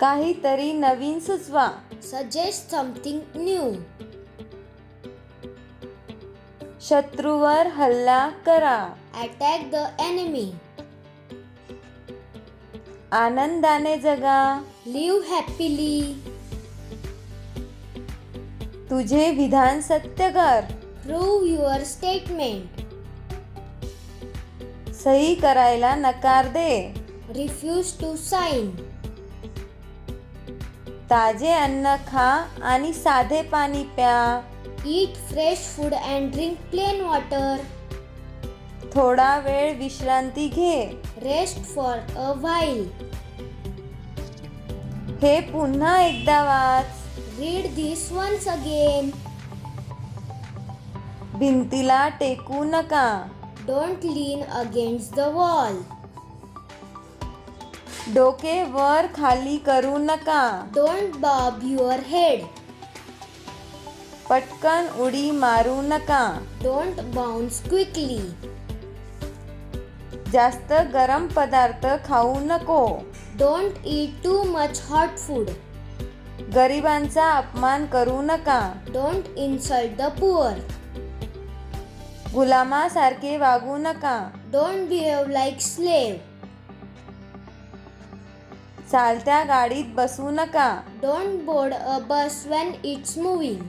काहीतरी नवीन सुचवा. Suggest something new शत्रूवर हल्ला करा. अटॅक द एनिमी आनंदाने जगा. लिव हॅपिली तुझे विधान सत्य कर. प्रूव्ह युअर स्टेटमेंट सही करायला नकार दे. रिफ्यूज टू साईन ताजे अन्न खा आणि साधे पाणी प्या. Eat fresh food and drink plain water थोडा वेळ विश्रांती घे. रेस्ट फॉर अ वाईल हे पुन्हा एकदा वाच. रीड दिस वन्स अगेन भिंतीला टेकू नका. Don't lean against the wall डोके वर खाली करू नका. डोंट बॉब युअर हेड पटकन उडी मारू नका. डोंट बाउन्स क्विकली जास्त गरम पदार्थ खाऊ नको. Don't eat too much hot food गरिबांचा अपमान करू नका. डोंट इन्सल्ट द पुअर गुलामासारखे वागू नका. Don't behave like like slave चालत्या गाडीत बसू नका. Don't board a bus when it's moving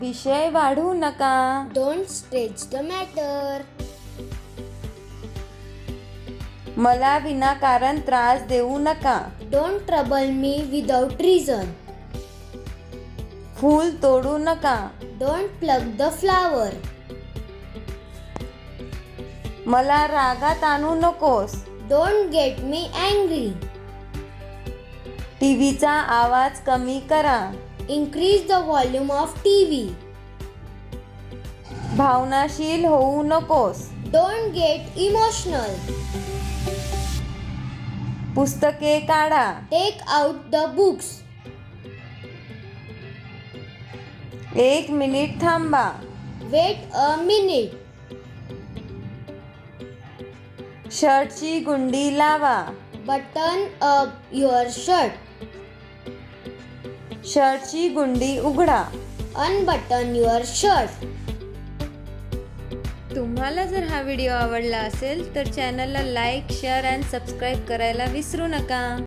विषय वाढू नका. डोंट स्ट्रेच द मॅटर मला विनाकारण त्रास देऊ नका. Don't trouble me without reason फूल तोडू नका. डोंट प्लग द फ्लावर मला रागात आणू नकोस. डोंट गेट मी अँग्री टीव्हीचा आवाज कमी करा. Increase the volume of T V भावनाशील होऊ नकोस. डोंट गेट इमोशनल पुस्तके काढा. टेक आउट द बुक्स एक मिनिट थांबा. वेट अ मिनिट शर्टची गुंडी लावा Button up your shirt. शर्टची गुंडी उघडा Unbutton your shirt. तुम्हाला जर हा व्हिडिओ आवडला असेल तर चॅनलला लाईक शेअर अँड सबस्क्राईब करायला विसरू नका